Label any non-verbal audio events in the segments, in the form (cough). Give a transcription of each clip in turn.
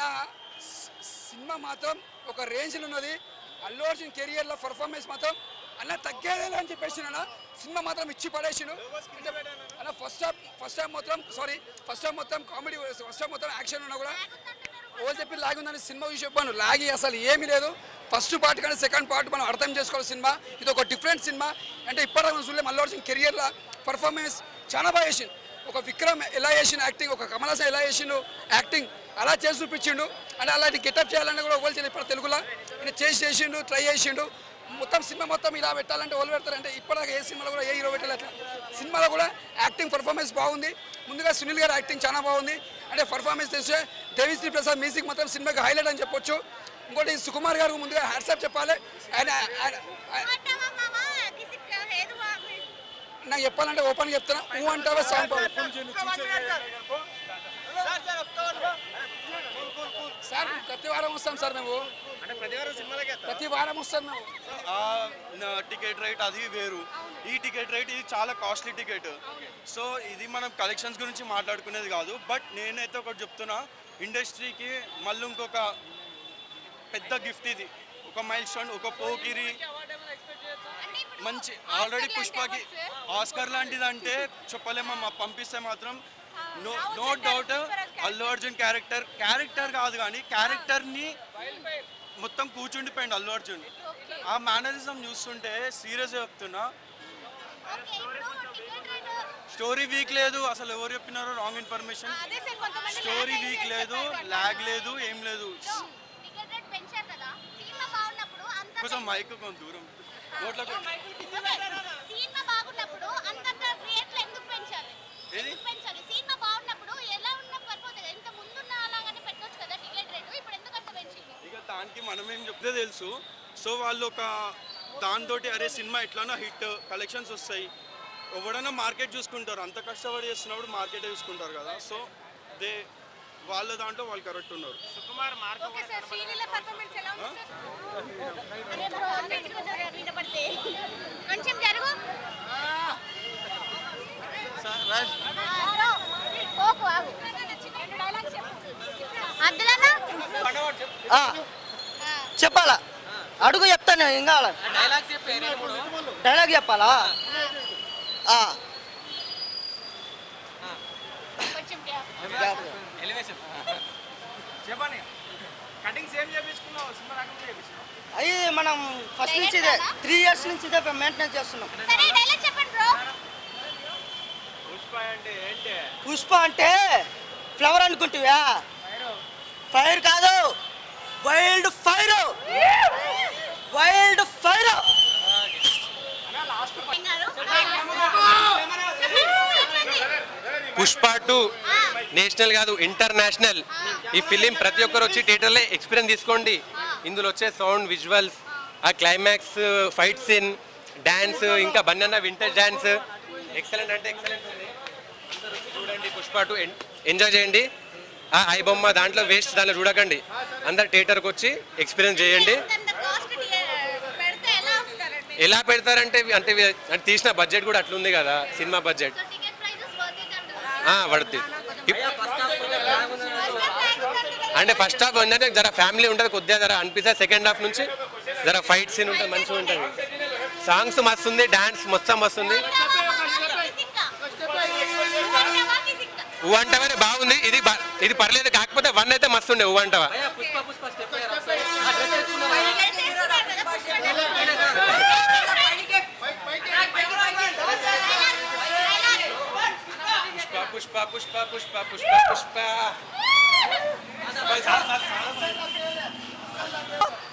నా సినిమా మాత్రం ఒక రేంజ్లో ఉన్నది. అల్లు అర్జున్ కెరియర్లో పర్ఫార్మెన్స్ మాత్రం అన్న తగ్గేదేలా అని చెప్పేసి అన్న. సినిమా మాత్రం ఇచ్చి పడేసిండు. అన్న ఫస్ట్ హాఫ్ ఫస్ట్ హాఫ్ మొత్తం సారీ ఫస్ట్ హాఫ్ మొత్తం కామెడీ ఫస్ట్ హాఫ్ మొత్తం యాక్షన్ ఉన్నా కూడా ఓల్ చెప్పి లాగి ఉందని సినిమా చూసి చెప్పాను. లాగి అసలు ఏమీ లేదు. ఫస్ట్ పార్ట్ కానీ సెకండ్ పార్ట్ మనం అర్థం చేసుకోవాలి సినిమా. ఇది ఒక డిఫరెంట్ సినిమా. అంటే ఇప్పటిదాకా చూడలే అల్లు అర్జున్ కెరియర్లో పర్ఫార్మెన్స్ చాలా బాగా చేసిండు. ఒక విక్రమ్ ఎలా చేసిన యాక్టింగ్ ఒక కమల్ హాసన్ ఎలా చేసిండు యాక్టింగ్ అలా చేసి చూపించిండు. అంటే అలాంటి గెటప్ చేయాలని కూడా చేయలేదు ఇప్పుడు తెలుగులో? ఈయన చేసి చేసిండు ట్రై చేసిండు. మొత్తం సినిమా మొత్తం ఇలా పెట్టాలంటే వాళ్ళు పెడతారంటే ఇప్పటిదాకా ఏ సినిమాలో కూడా ఏ హీరో పెట్టలేదు అట్లా? సినిమాలో కూడా యాక్టింగ్ పర్ఫార్మెన్స్ బాగుంది. ముందుగా సునీల్ గారి యాక్టింగ్ చాలా బాగుంది. అంటే పర్ఫార్మెన్స్ చేస్తే దేవిశ్రీ ప్రసాద్ మ్యూజిక్ మొత్తం సినిమాకి హైలైట్ అని చెప్పొచ్చు. ఇంకోటి సుకుమార్ గారు ముందుగా హ్యాట్సాప్ చెప్పాలి. ఆయన నాకు చెప్పాలంటే ఓపెన్ చెప్తున్నా. ఊ అంటావా సాంగ్ సార్ ప్రతి వారం వస్తాం సార్ మేము? ప్రతి వారం వస్తాం మేము. టికెట్ రేట్ అది వేరు. ఈ టికెట్ రేట్ ఇది చాలా కాస్ట్లీ టికెట్. సో ఇది మనం కలెక్షన్స్ గురించి మాట్లాడుకునేది కాదు. బట్ నేనైతే ఒకటి చెప్తున్నా ఇండస్ట్రీకి మళ్ళీ ఇంకొక పెద్ద గిఫ్ట్ ఇది. ఒక మైల్ స్టోన్ ఒక పోకిరి. మంచి ఆల్రెడీ పుష్పకి ఆస్కర్ లాంటిది అంటే చెప్పలేమమ్మా పంపిస్తే మాత్రం no no doubt Allu Arjun character character కాదు కానీ క్యారెక్టర్ని మొత్తం కూర్చుండిపోయింది అల్లు అర్జున్. ఆ మేనరిజం చూస్తుంటే సీరియస్ చెప్తున్నా. స్టోరీ వీక్ లేదు. అసలు ఎవరు చెప్పినారో రాంగ్ ఇన్ఫర్మేషన్ స్టోరీ వీక్ లేదు ల్యాగ్ లేదు ఏం లేదు. కొంచెం మైక్ కొంచెం దూరం. నోట్లకు సినిమా బాగున్నప్పుడు అంతంత రేట్లు ఎందుకు పెంచాలి ఏది? ఎందుకు పెంచాలి సినిమా బాగున్నప్పుడు ఎలా ఉన్నా పడిపోతుంది కదా ఇంత ముందున్న అలాగానే పెట్టొచ్చు కదా టికెట్ రేటు ఇప్పుడు ఎందుకు అంత పెంచింది ఇక దానికి చెప్తే తెలుసు. సో వాళ్ళు ఒక దాంతో అరే సినిమా ఎట్లానో హిట్ కలెక్షన్స్ వస్తాయి. ఎవడైనా మార్కెట్ చూసుకుంటారు. అంత కష్టపడి చేస్తున్నప్పుడు మార్కెట్ చూసుకుంటారు కదా. సో దే వాళ్ళ దాంట్లో వాళ్ళు కరెక్ట్ ఉన్నారు. సుకుమార్ మార్క్ చెప్పాలా? అడుగు చెప్తాను ఏం కావాలా డైలాగ్ చెప్పాలా అవి మనం ఫస్ట్ నుంచి ఇదే త్రీ ఇయర్స్ నుంచి ఇదే మెయింటెనెన్స్ చేస్తున్నాం. సరే డైలాగ్ చెప్పండి బ్రో పుష్ప అంటే ఏంటి? పుష్ప అంటే ఫ్లవర్ అనుకుంటువా? ఫైర్ కాదు. Wild fire wild fire Pushpa two national కాదు ఇంటర్నేషనల్. ఈ ఫిలిం ప్రతి ఒక్కరు వచ్చి థియేటర్లో ఎక్స్పీరియన్స్ తీసుకోండి. ఇందులో వచ్చే సౌండ్ విజువల్స్ ఆ క్లైమాక్స్ ఫైట్ సీన్ డ్యాన్స్ ఇంకా బన్నన్న వింటర్ డ్యాన్స్ ఎక్సలెంట్ అంటే ఎక్సలెంట్ చూడండి పుష్ప టూ. ఎంజాయ్ చేయండి. ఆ ఐ బొమ్మ దాంట్లో వేస్ట్ దాంట్లో చూడకండి. అందరు థియేటర్కి వచ్చి ఎక్స్పీరియన్స్ చేయండి. ఎలా పెడతారంటే అంటే తీసిన బడ్జెట్ కూడా అట్లుంది కదా సినిమా బడ్జెట్ పడుద్ది. పడుతుంది అంటే ఫస్ట్ హాఫ్ ఏంటంటే జర ఫ్యామిలీ ఉంటుంది కొద్దిగా జర అనిపిస్తుంది సెకండ్ హాఫ్ నుంచి జర ఫైట్ సీన్ ఉంటుంది మంచిగా ఉంటుంది. సాంగ్స్ మస్తు ఉంది డాన్స్ మొత్తం మస్తుంది అంటవనే బాగుంది. ఇది ఇది పర్లేదు కాకపోతే వన్ అయితే మస్తు ఉండే అంటవా పుష్ప పుష్ప పుష్ప పుష్ప పుష్ప పుష్ప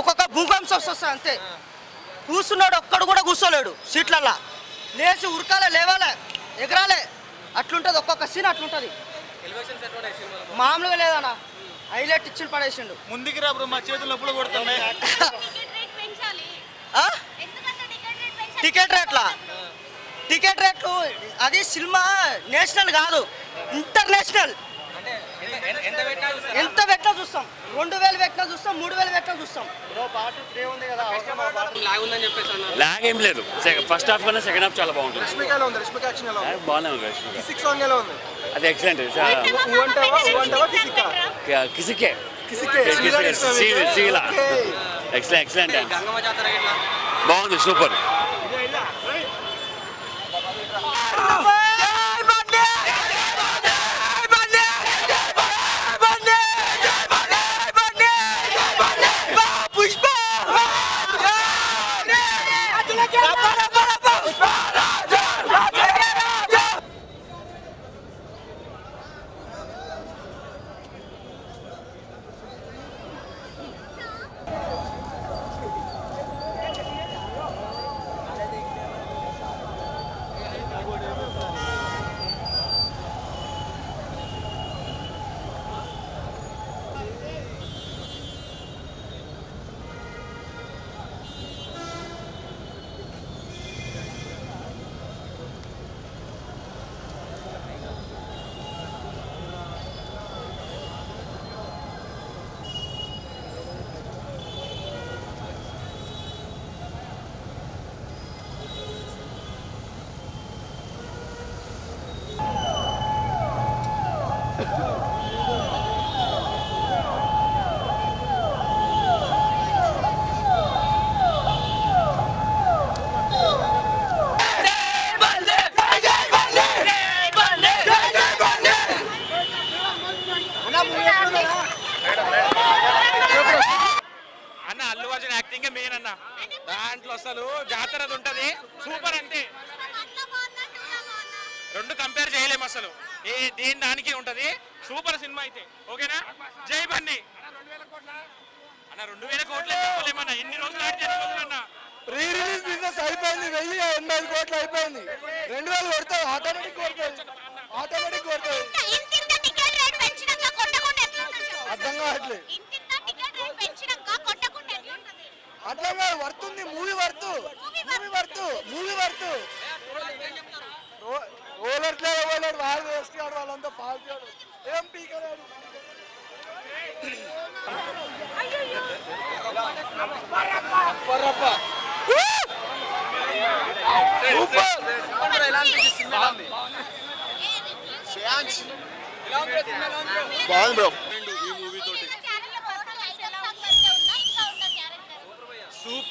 ఒక్కొక్క భూకంపం వస్తుంది అంతే. కూర్చున్నాడు ఒక్కడు కూడా కూర్చోలేడు. సీట్లల్లా. లేచి ఉరకాలే లేవాలే ఎగరాలే. అట్లుంటుంది ఒక్కొక్క సీన్ అట్లుంటుంది. మామూలుగా లేదన్నా. హైలైట్ ఇచ్చి పడేసిండు. ముందుకి రా బ్రో మా చేతులు నొప్పులు కొడుతున్నాయి. (laughs) ఆ? టికెట్ రేట్లా టికెట్ రేట్లు అది సినిమా నేషనల్ కాదు. ఇంటర్నేషనల్. ఎంత పెట్టినా చూస్తాం. రెండు వేలు పెట్టినా చూస్తాం మూడు వేలు పెట్టినా చూస్తాం. లాగ్ ఏం లేదు. ఫస్ట్ హాఫ్ కన్నా సెకండ్ హాఫ్ చాలా బాగుంటుంది. బాగానే ఉంది? రష్మిక అది ఎక్సలెంట్ కిసికే. ఎక్సలెంట్ బాగుంది super Allu Arjun acting main అన్న. దాంట్లో అసలు జాతర అది ఉంటది. సూపర్ అంతే రెండు కంపేర్ చేయలేము అసలు. ఏ దేని దానికి ఉంటది. సూపర్ సినిమా అయితే. ఓకేనా? జై బన్నీ అన్న రెండు వేల కోట్లు చెప్పలేమన్నా ఎన్ని రోజులు ఆడితే ఎన్ని రోజులు అన్న. రిలీజ్ బిజినెస్ అయిపోయింది. వెయ్యి ఎనభై ఐదు కోట్లు అయిపోయింది. రెండు వేలు కొడతావు. ఆటోమేటిక్ కొడుతుంది ఆటోమేటిక్ చెప్పు? అర్థం కావట్లేదు. అట్లా కాదు వర్తుంది movie worth movie worth movie worth roller roller వాళ్ళు వేసుకున్నాడు వాళ్ళంతా ఫాల్తు ఏం పీకలేడు బాగుంది బ్రో ఈ మూవీ తోటి ఈ ఛానల్లో ఫస్ట్ ఐటమ్ సాంగ్ వరకే ఉన్నా, ఇంకా ఉందా క్యారెక్టర్?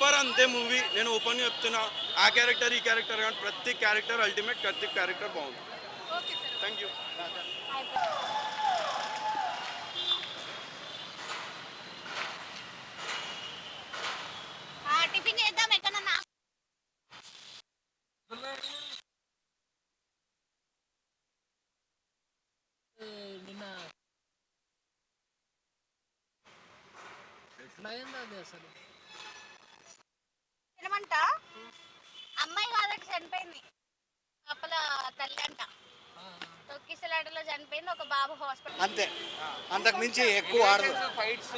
సూపర్ అంతే మూవీ నేను ఓపెన్ చెప్తున్నా ఆ క్యారెక్టర్ ఈ క్యారెక్టర్ కానీ ప్రతి క్యారెక్టర్ అల్టిమేట్ ప్రతి క్యారెక్టర్ బాగుంది. థ్యాంక్ యూ ఆ, టిఫిన్ చేద్దాం ఎక్కడన్నా. తినమంట అమ్మాయి కాదట చనిపోయింది. అప్పల తల్లి అంట. తొక్కిసలాటలో చనిపోయింది ఒక బాబు హాస్పిటల్. అంతే. అంతకు మించి ఎక్కువ ఆడదు. ఫైట్స్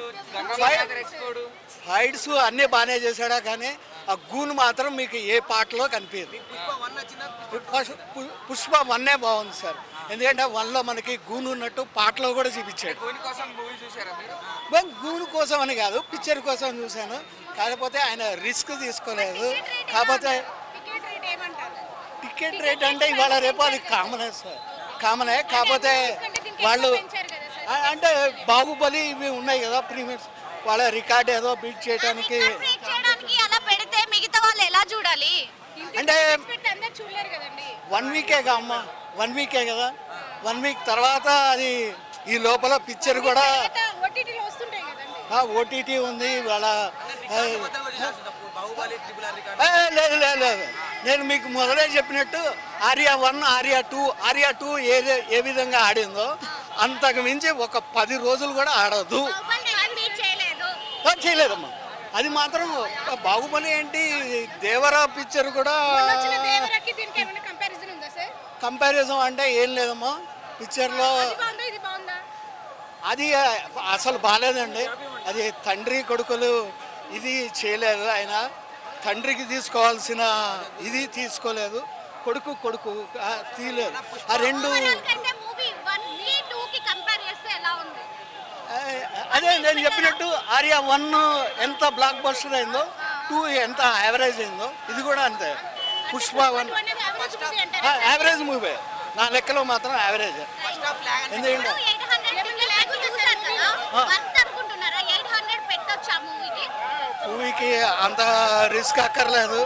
ఫైట్స్ అన్నీ బాగానే చేశాడా కానీ ఆ గూన్ మాత్రం మీకు ఏ పాటలో కనిపించదు. పుష్ప- వన్నే బాగుంది సార్. ఎందుకంటే వన్లో మనకి గూన్ ఉన్నట్టు పాటలో కూడా చూపించాడు. కోసం మూవీ చూసారా మీరు? బట్ గూన్ కోసం అని కాదు పిక్చర్ కోసం చూశాను. కాకపోతే ఆయన రిస్క్ తీసుకోలేదు. కాకపోతే టికెట్ రేట్ అంటే ఇవాళ రేపు అది కామనే సార్. కామనే. కాకపోతే వాళ్ళు అంటే బాహుబలి ఇవి ఉన్నాయి కదా ప్రీమియర్స్. వాళ్ళ రికార్డ్ ఏదో బీట్ చేయడానికి అలా పెడితే మిగతా వాళ్ళు ఎలా చూడాలి? అంటే వన్ వీకే అమ్మ. వన్ వీకే కదా. వన్ వీక్ తర్వాత అది ఈ లోపల పిక్చర్ కూడా ఓటీటీ ఉంది. వాళ్ళ లేదు లేదు లేదు నేను మీకు మొదలే చెప్పినట్టు Arya one Arya two Arya two ఏ ఏ విధంగా ఆడిందో అంతకు మించి ఒక పది రోజులు కూడా ఆడదు. చేయలేదమ్మా. అది మాత్రం బాహుబలి ఏంటి? దేవరా పిక్చర్ కూడా కంపారిజన్ అంటే ఏం లేదమ్మా. పిక్చర్లో అది అసలు బాగాలేదండి. అది తండ్రి కొడుకులు ఇది చేయలేదు. ఆయన తండ్రికి తీసుకోవాల్సిన ఇది తీసుకోలేదు. కొడుకు కొడుకు తీయలేదు. ఆ రెండు కంటే మూవీ వన్ని టూ కి కంపేర్ చేస్తే ఎలా ఉంది? ఆ, అదే నేను చెప్పినట్టు ఆర్యా వన్ ఎంత బ్లాక్ బస్టర్ అయిందో టూ ఎంత యావరేజ్ అయిందో ఇది కూడా అంతే. పుష్ప వన్. యావరేజ్ మూవీ అంటారా? Average movie. నా లెక్కలో మాత్రం యావరేజ్. ఎందుకంటే ఎయిట్ హండ్రెడ్ మూవీకి అంత రిస్క్ అక్కర్లేదు.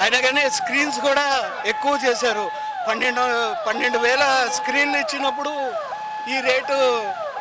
అయినా కానీ స్క్రీన్స్ కూడా ఎక్కువ చేశారు. పన్నెండు పన్నెండు వేల స్క్రీన్లు ఇచ్చినప్పుడు ఈ రేటు